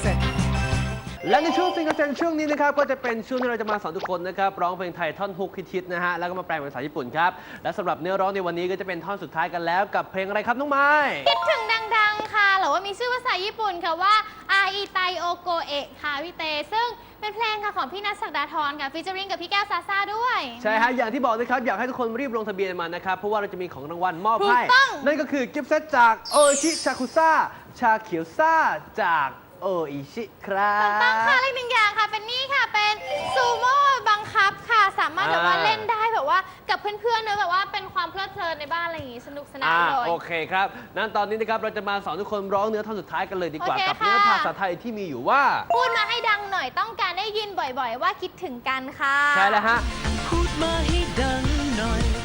เสร็จ และในช่วงซิงเกิลเซนช่วงนี้นะครับก็จะเป็นช่วงที่เราจะมาสอนทุกคนนะครับร้องเพลงไทยท่อนฮุกฮิตๆนะฮะแล้วก็มาแปลเป็นภาษาญี่ปุ่นครับและสำหรับเนื้อร้องในวันนี้ก็จะเป็นท่อนสุดท้ายกันแล้วกับเพลงอะไรครับน้องไม้คิดถึงดังๆ ค่ะหรือว่ามีชื่อภาษาญี่ปุ่นค่ะว่าอาอิไตโอโกเอะค่ะพี่เต ซึ่งเป็นเพลงค่ะของพี่นัทศักดาธรค่ะฟีเจอริงกับพี่แก้วซาซาด้วย ใช่ฮะอย่างที่บอกนะครับอยากให้ทุกคนรีบลงทะเบียนมานะครับเพราะว่าเราจะมีของรางวัลมอบถูกให้ต้อง นั่นก็คือกิฟต์เซตจากโอชิชาคุซ่าชาเขียวซ่าจาก โออิชิครับ ตั้งค่ะและอีกหนึ่งอย่างค่ะ เป็นนี่ค่ะ เป็นซูโม่บังคับค่ะ สามารถแบบว่าอ่า เล่นได้แบบว่ากับเพื่อนๆเนอะแบบว่าเป็นความเพลิดเพลินในบ้านอะไรอย่างงี้สนุกสนานอ่าเลย โอเคครับนั้นตอนนี้นะครับเราจะมาสอนทุกคนร้องเนื้อท่อนสุดท้ายกันเลยดีกว่าโอเคกับค่ะเนื้อภาษาไทยที่มีอยู่ว่า พูดมาให้ดังหน่อยต้องการได้ยินบ่อยๆ ว่าคิดถึงกันค่ะ ใช่แล้วฮะ พูดมาให้ดังหน่อย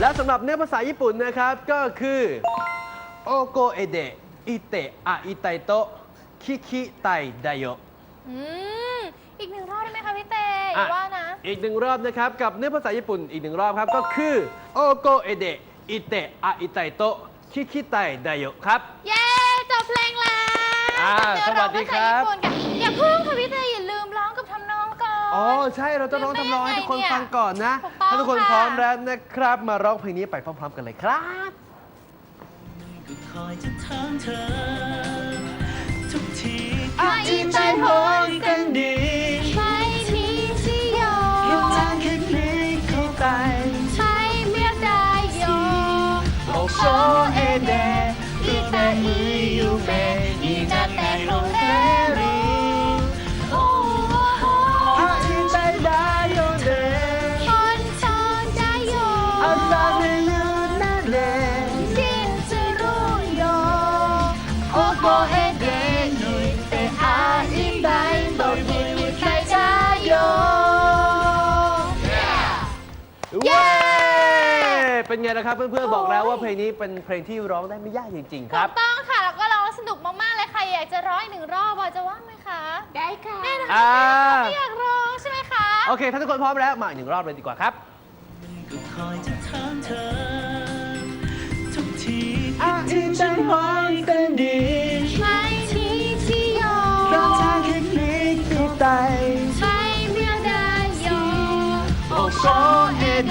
และสำหรับเนื้อภาษาญี่ปุ่นนะครับก็คือโอโกเอเดะอิเตะอะอิไตโตะคิคิไตไดโยอืมอีกหนึ่งรอบได้ไหมคะพี่เตอย่าว่านะ อีกหนึ่งรอบนะครับ กับเนื้อภาษาญี่ปุ่นอีกหนึ่งรอบครับ ก็คือโอโกเอเดะอิเตะอะอิไตโตะคิคิไตไดโยครับ เย้จบเพลงแล้วอ่าเดี๋ยสวัสดีครับองภาษาญี่ปุ่นกันอย่าเพิ่งค่ะพี่เตอย่า องก่อนอ๋อ ใช่เราจะร้องทำนองให้ทุกคนฟังก่อนนะถูกต้องถ้าทุกคนค่ะพร้อมแล้วนะครับ มาร้องเพลงนี้ไปพร้อม ๆ กันเลยครับก็คอยจะถามเธอ ทุกทีอะ เป็นไงนะครับ เพื่อนๆบอกแล้วว่าเพลงนี้เป็นเพลงที่ร้องได้ไม่ยากจริงๆคถูรับ กต้องค่ะ แล้วก็ร้องสนุกมากๆเลยใครอยากจะร้องอีกหนึ่งรอบอะจะว่างไหมคะได้ค่ะแน่นอนอ่า ไม่อยากร้องใช่ไหมคะ โอเค ถ้าทุกคนพร้อมแล้วมาอีกหนึ่งรอบเลยดีกว่าครับ ก็คอยจะถามเธอ ทุกทีอาอิไตหอยกันดีไม่มีที่โยเพราะทางแค่พลิกเข้าไปไม่เมียได้โยโอโซเอเ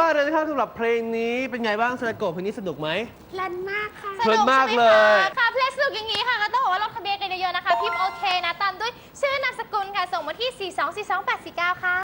มากเลยนะครับสำหรับเพลงนี้เป็นไงบ้างสนาโกะเพลงนี้สนุกไหมลันมากค่ะ เพลินมากเลยค่ะเพลงสนุกอย่างนี้ค่ะก็ต้องบอกว่าลงทะเบียนกันเยอะๆนะคะ พิมพ์โอเคนะ ตามด้วยชื่อนามสกุลค่ะ ส่งมาที่ 4242849 ค่ะ